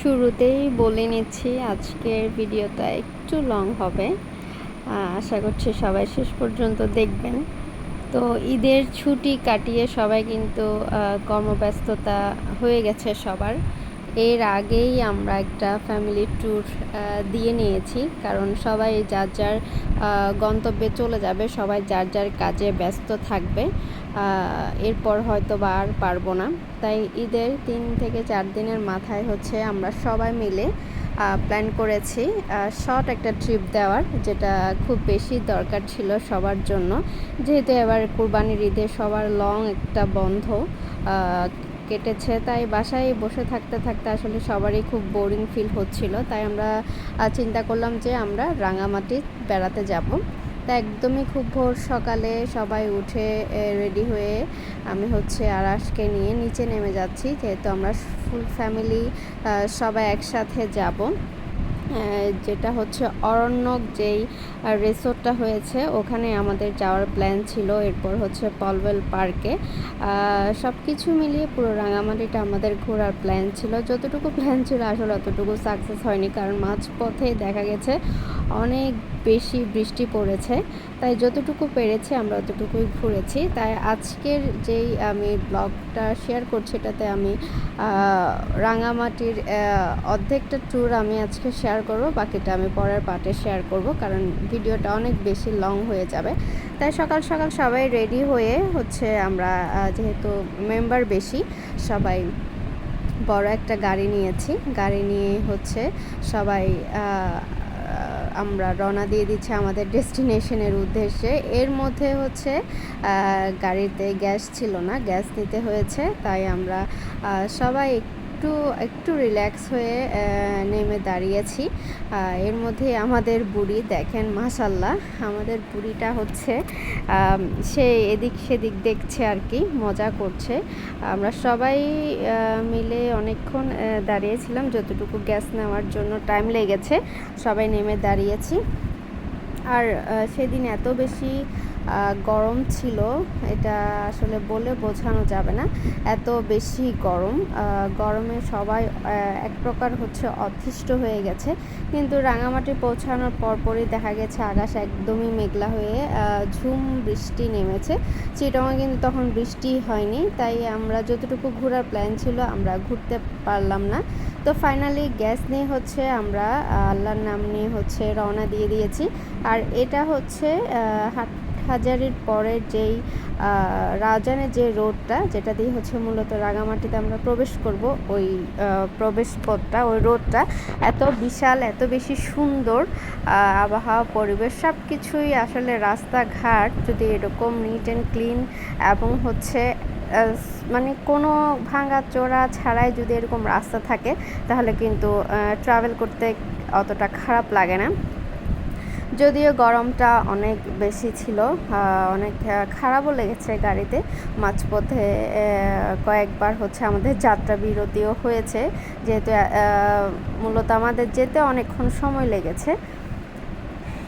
শুরুতেই বলে নিচ্ছি, আজকের ভিডিওটা একটু লং হবে। আশা করছি সবাই শেষ পর্যন্ত দেখবেন। তো ঈদের ছুটি কাটিয়ে সবাই কিন্তু কর্মব্যস্ততা হয়ে গেছে সবার। এর আগেই আমরা একটা ফ্যামিলি ট্যুর দিয়ে নিয়েছি। কারণ সবাই যার যার গন্তব্যে চলে যাবে, সবাই যার যার কাজে ব্যস্ত থাকবে। এরপর হয়তো বা আর পারব না। তাই ঈদের তিন থেকে চার দিনের মাথায় হচ্ছে আমরা সবাই মিলে প্ল্যান করেছি শর্ট একটা ট্রিপ দেওয়ার, যেটা খুব বেশি দরকার ছিল সবার জন্য। যেহেতু এবার কুরবানির ঈদে সবার লং একটা বন্ধ কেটেছে, তাই বাসায় বসে থাকতে থাকতে আসলে সবারই খুব বোরিং ফিল হচ্ছিল। তাই আমরা চিন্তা করলাম যে আমরা রাঙামাটি বেড়াতে যাব। তা একদমই খুব ভোর সকালে সবাই উঠে রেডি হয়ে আমি হচ্ছে আরাসকে নিয়ে নিচে নেমে যাচ্ছি। যেহেতু আমরা ফুল ফ্যামিলি সবাই একসাথে যাব। যেটা হচ্ছে অরণ্যক যেই রিসোর্টটা হয়েছে, ওখানে আমাদের যাওয়ার প্ল্যান ছিল। এরপর হচ্ছে পলওয়েল পার্কে সব কিছু মিলিয়ে পুরো রাঙামাটিটা আমাদের ঘোরার প্ল্যান ছিল। যতটুকু প্ল্যান ছিল, আসলে অতটুকু সাকসেস হয়নি। কারণ মাঝপথে দেখা গেছে অনেক বেশি বৃষ্টি পড়েছে, তাই যতটুকু পেরেছি আমরা অতটুকুই ঘুরেছি। তাই আজকের যেই আমি ব্লগটা শেয়ার করছি এটাতে আমি রাঙামাটির অর্ধেকটা ট্যুর আমি আজকে শেয়ার করব, বাকিটা আমি পরের পার্টে শেয়ার করব, কারণ ভিডিওটা অনেক বেশি লং হয়ে যাবে। তাই সকাল সকাল সবাই রেডি হয়ে হচ্ছে আমরা যেহেতু মেম্বার বেশি, সবাই বড় একটা গাড়ি নিয়েছি। গাড়ি নিয়ে হচ্ছে সবাই আমরা রওনা দিয়ে দিচ্ছি আমাদের ডেস্টিনেশনের উদ্দেশ্যে। এর মধ্যে হচ্ছে গাড়িতে গ্যাস ছিল না, গ্যাস নিতে হয়েছে, তাই আমরা সবাই একটু একটু রিল্যাক্স হয়ে নেমে দাঁড়িয়েছি। এর মধ্যে আমাদের বুড়ি, দেখেন মাসাল্লাহ আমাদের বুড়িটা হচ্ছে সে এদিক সেদিক দেখছে আর কি, মজা করছে। আমরা সবাই মিলে অনেকক্ষণ দাঁড়িয়েছিলাম, যতটুকু গ্যাস নেওয়ার জন্য টাইম লেগেছে, সবাই নেমে দাঁড়িয়েছি। আর সেদিন এত বেশি গরম ছিল, এটা আসলে বলে বোঝানো যাবে না। এত বেশি গরম গরমে সবাই এক প্রকার হচ্ছে অতিষ্ঠ হয়ে গেছে। কিন্তু রাঙামাটি পৌঁছানোর পরপরই দেখা গেছে আকাশ একদমই মেঘলা হয়ে ঝুম বৃষ্টি নেমেছে। চিটংয়ে কিন্তু তখন বৃষ্টি হয়নি, তাই আমরা যতটুকু ঘোরার প্ল্যান ছিল আমরা ঘুরতে পারলাম না। তো ফাইনালি গ্যাস নিয়ে হচ্ছে আমরা আল্লাহর নাম নিয়ে হচ্ছে রওনা দিয়ে দিয়েছি। আর এটা হচ্ছে হাট হাজারির পরের যেই রাজানের যে রোডটা, যেটা দিয়ে হচ্ছে মূলত রাঙামাটিতে আমরা প্রবেশ করব, ওই প্রবেশ পথটা, ওই রোডটা এত বিশাল, এত বেশি সুন্দর আবহাওয়া, পরিবেশ সব কিছুই আসলে রাস্তাঘাট যদি এরকম নিট অ্যান্ড ক্লিন এবং হচ্ছে মানে কোনো ভাঙা চোরা ছাড়াই যদি এরকম রাস্তা থাকে, তাহলে কিন্তু ট্রাভেল করতে অতটা খারাপ লাগে না। যদিও গরমটা অনেক বেশি ছিল অনেক খারাপও লেগেছে গাড়িতে। মাঝপথে কয়েকবার হচ্ছে আমাদের যাত্রা বিরতিও হয়েছে, যেহেতু মূলত আমাদের যেতে অনেকক্ষণ সময় লেগেছে।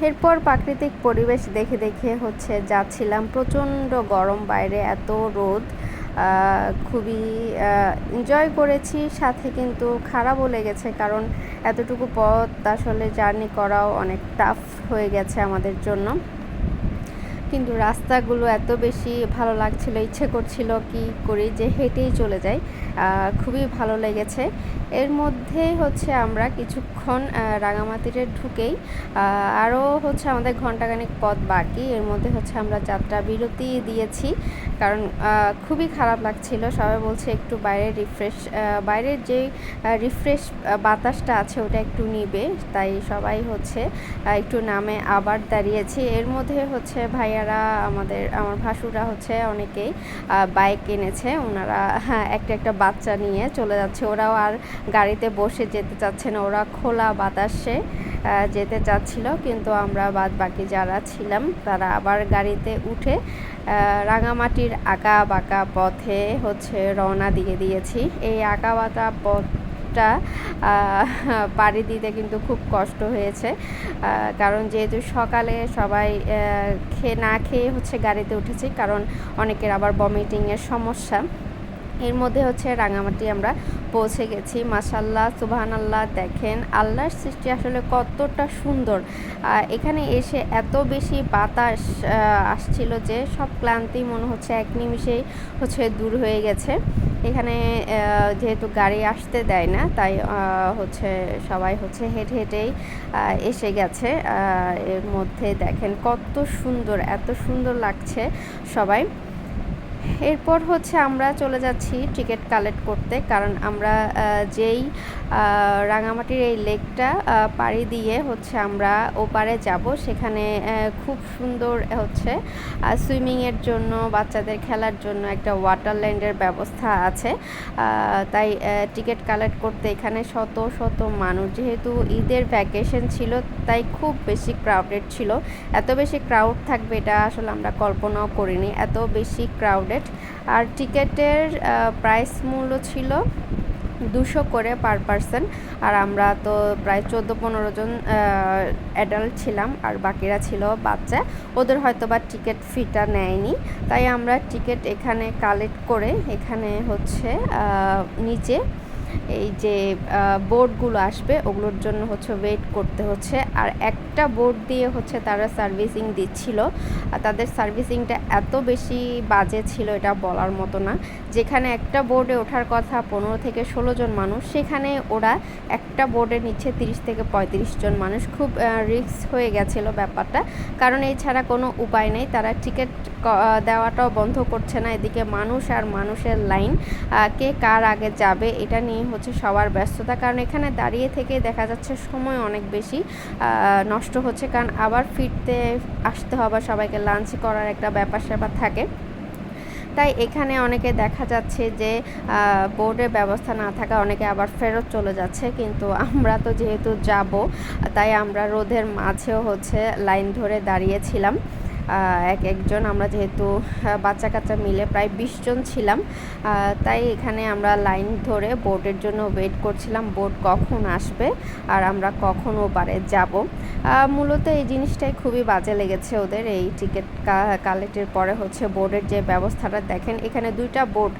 এরপর প্রাকৃতিক পরিবেশ দেখে দেখে হচ্ছে যাচ্ছিলাম প্রচণ্ড গরম বাইরে, এত রোদ। খুবই এনজয় করেছি। সাথে কিন্তু খারাপও লেগেছে কারণ এতটুকু পথ আসলে জার্নি করাও অনেক টাফ হয়ে গেছে আমাদের জন্য। কিন্তু রাস্তাগুলো এত বেশি ভালো লাগছিল, ইচ্ছে করছিল কি করি যে হেঁটেই চলে যাই। খুবই ভালো লেগেছে। এর মধ্যে হচ্ছে আমরা কিছুক্ষণ রাঙামাটিতে ঢুকেই আরও হচ্ছে আমাদের ঘন্টাখানেক পথ বাকি। এর মধ্যে হচ্ছে আমরা যাত্রা বিরতি দিয়েছি কারণ খুবই খারাপ লাগছিল। সবাই বলছে একটু বাইরে রিফ্রেশ বাইরের যে রিফ্রেশ বাতাসটা আছে ওটা একটু নিবে। তাই সবাই হচ্ছে একটু নামে আবার দাঁড়িয়েছি। এর মধ্যে হচ্ছে ভাইয়ারা আমাদের আমার ভাসুরা হচ্ছে অনেকেই বাইক এনেছে। ওনারা হ্যাঁ, একটা একটা বাচ্চা নিয়ে চলে যাচ্ছে। ওরাও আর গাড়িতে বসে যেতে চাচ্ছে না ওরা খোলা বাতাসে যেতে চাচ্ছিল, কিন্তু আমরা বাদ বাকি যারা ছিলাম, তারা আবার গাড়িতে উঠে রাঙামাটির আঁকা বাঁকা পথে হচ্ছে রওনা দিয়ে দিয়েছি। এই আঁকা বাঁকা পথ টা পাড়ি দিতে কিন্তু খুব কষ্ট হয়েছে কারণ যেহেতু সকালে সবাই খেয়ে না খেয়ে হচ্ছে গাড়িতে উঠেছি, কারণ অনেকের আবার বমিটিংয়ের সমস্যা। এর মধ্যে হচ্ছে রাঙামাটি আমরা পৌঁছে গেছি। মাসাল্লাহ সুবাহান আল্লাহ দেখেন আল্লাহর সৃষ্টি আসলে কতটা সুন্দর। এখানে এসে এত বেশি বাতাস আসছিল যে সব ক্লান্তি মনে হচ্ছে, এক নিমিষেই হচ্ছে দূর হয়ে গেছে। এখানে যেহেতু গাড়ি আসতে দেয় না, তাই হচ্ছে সবাই হচ্ছে হেঁটে হেঁটেই এসে গেছে। এর মধ্যে দেখেন কত সুন্দর, এত সুন্দর লাগছে সবাই। এরপর হচ্ছে আমরা চলে যাচ্ছি টিকিট কালেক্ট করতে কারণ আমরা যেই রাঙামাটির এই লেকটা পাড়ি দিয়ে হচ্ছে আমরা ওপারে যাব। সেখানে খুব সুন্দর হচ্ছে সুইমিংয়ের জন্য, বাচ্চাদের খেলার জন্য একটা ওয়াটারল্যান্ডের ব্যবস্থা আছে। তাই টিকিট কালেক্ট করতে এখানে শত শত মানুষ। যেহেতু ঈদের ভ্যাকেশন ছিল, তাই খুব বেশি ক্রাউডেড ছিল। এত বেশি ক্রাউড থাকবে এটা আসলে আমরা কল্পনাও করিনি। এত বেশি ক্রাউডেড আর টিকেটের প্রাইস মূল্য ছিল দুশো করে পার পারসন আর আমরা তো প্রায় চোদ্দ পনেরো জন অ্যাডাল্ট ছিলাম, আর বাকিরা ছিল বাচ্চা। ওদের হয়তো বা টিকিট ফিটা নেয়নি। তাই আমরা টিকিট এখানে কালেক্ট করে এখানে হচ্ছে নিচে এই যে বোর্ডগুলো আসবে, ওগুলোর জন্য হচ্ছে ওয়েট করতে হচ্ছে। আর একটা বোর্ড দিয়ে হচ্ছে তারা সার্ভিসিং দিচ্ছিল। আর তাদের সার্ভিসিংটা এত বেশি বাজে ছিল এটা বলার মতো না। যেখানে একটা বোর্ডে ওঠার কথা পনেরো থেকে ষোলো জন মানুষ, সেখানে ওরা একটা বোর্ডের নিচে তিরিশ থেকে পঁয়ত্রিশ জন মানুষ। খুব রিস্ক হয়ে গেছিল ব্যাপারটা। কারণ এছাড়া কোনো উপায় নেই। তারা টিকিট দেওয়াটাও বন্ধ করছে না। এদিকে মানুষ আর মানুষের লাইন কে কার আগে যাবে, এটা নিয়ে হচ্ছে সবার ব্যস্ততা। কারণ এখানে দাঁড়িয়ে থেকে দেখা যাচ্ছে সময় অনেক বেশি নষ্ট হচ্ছে। কারণ আবার ফিরতে আসতে হবে, সবাইকে লাঞ্চ করার একটা ব্যাপার স্যাপার থাকে। তাই এখানে অনেকে দেখা যাচ্ছে যে বোর্ডের ব্যবস্থা না থাকা অনেকে আবার ফেরত চলে যাচ্ছে। কিন্তু আমরা তো যেহেতু যাব, তাই আমরা রোদের মাঝেও হচ্ছে লাইন ধরে দাঁড়িয়েছিলাম। এক একজন আমরা যেহেতু বাচ্চা কাচ্চা মিলে প্রায় বিশ জন ছিলাম তাই এখানে আমরা লাইন ধরে বোর্ডের জন্য ওয়েট করছিলাম বোর্ড কখন আসবে আর আমরা কখন ওপারে যাব। মূলত এই জিনিসটাই খুবই বাজে লেগেছে ওদের, এই টিকিট কালেক্টের পরে হচ্ছে বোর্ডের যে ব্যবস্থাটা দেখেন, এখানে দুইটা বোর্ড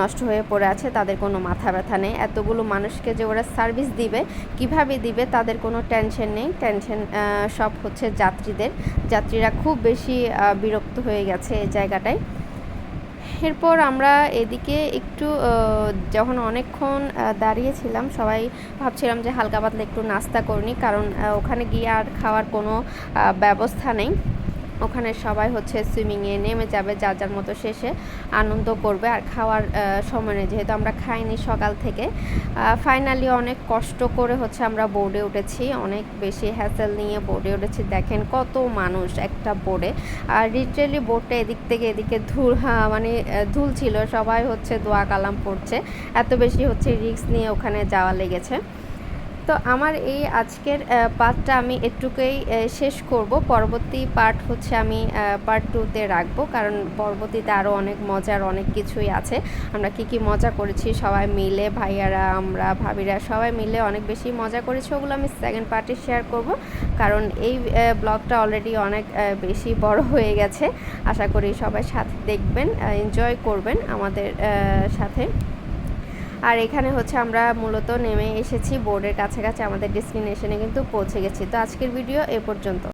নষ্ট হয়ে পড়ে আছে, তাদের কোনো মাথা ব্যথা নেই। এতগুলো মানুষকে যে ওরা সার্ভিস দিবে, কীভাবে দিবে তাদের কোনো টেনশন নেই। টেনশন সব হচ্ছে যাত্রীদের। যাত্রীরা খুব বেশি আহ, বিরক্ত হয়ে গেছে এই জায়গাটায়। এরপর আমরা এদিকে একটু যখন অনেকক্ষণ দাঁড়িয়েছিলাম সবাই ভাবছিলাম যে হালকা পাতলা একটু নাস্তা করিনি কারণ ওখানে গিয়ে আর খাওয়ার কোনো ব্যবস্থা নেই। ওখানে সবাই হচ্ছে সুইমিংয়ে নেমে যাবে, যার যার মতো শেষে আনন্দ করবে আর খাওয়ার সময় যেহেতু আমরা খাইনি সকাল থেকে ফাইনালি অনেক কষ্ট করে হচ্ছে আমরা বোর্ডে উঠেছি। অনেক বেশি হ্যাসেল নিয়ে বোর্ডে উঠেছি। দেখেন কত মানুষ একটা বোর্ডে আর লিটারেলি বোর্ডটা এদিক থেকে এদিকে ধুল মানে ধুল ছিল। সবাই হচ্ছে দোয়া কালাম পড়ছে। এত বেশি হচ্ছে রিস্ক নিয়ে ওখানে যাওয়া লেগেছে। তো আমার এই আজকের পার্টটা আমি একটুকুই শেষ করব। পরবর্তী পার্ট হচ্ছে আমি পার্ট টুতে রাখব। কারণ পরবর্তীতে আরও অনেক মজার অনেক কিছুই আছে। আমরা কি কি মজা করেছি সবাই মিলে, ভাইয়ারা, আমরা, ভাবিরা, সবাই মিলে অনেক বেশি মজা করেছি ওগুলো আমি সেকেন্ড পার্টে শেয়ার করব। কারণ এই ব্লগটা অলরেডি অনেক বেশি বড় হয়ে গেছে। আশা করি সবাই সাথে দেখবেন এনজয় করবেন আমাদের সাথে। আর এখানে হচ্ছে আমরা মূলত নেমে এসেছি বোর্ডের কাছাকাছি, আমাদের ডেস্টিনেশনে কিন্তু পৌঁছে গেছি। তো আজকের ভিডিও এ পর্যন্ত।